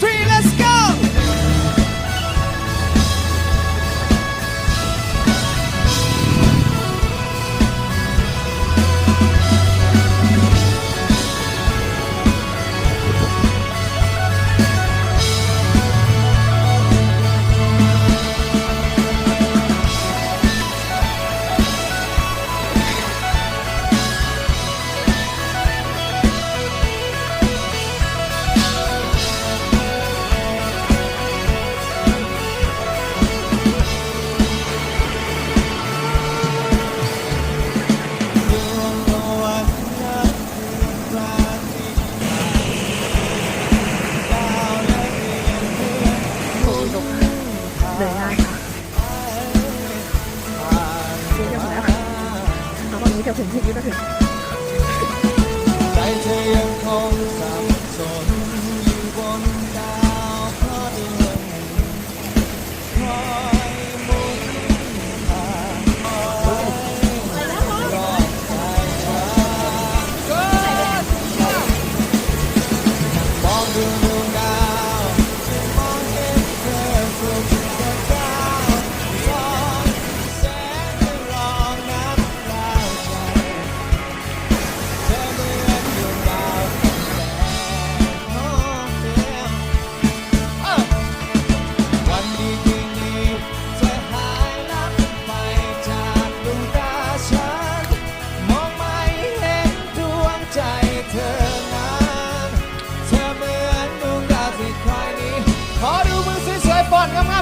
three เอาตอนนี้เดี๋ยวถึงที่นี้ก็ถึง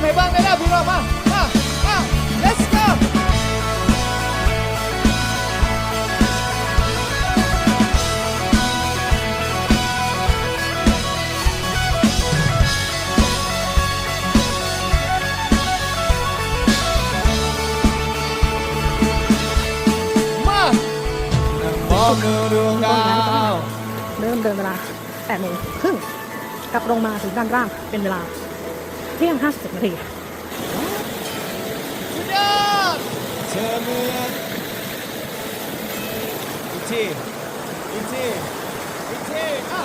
ให้บ้างได้แล้วพี่น้องมามามา let's go มานั่งมองดูดวงดาวเริ่มเดินเวลา8โมงครึ่งกลับลงมาถึงด้านล่างเป็นเวลา เที่ยงห้าสิบนาทีสุดยอดเธอเหมือนอีกทีอีกทีอีกทีอะ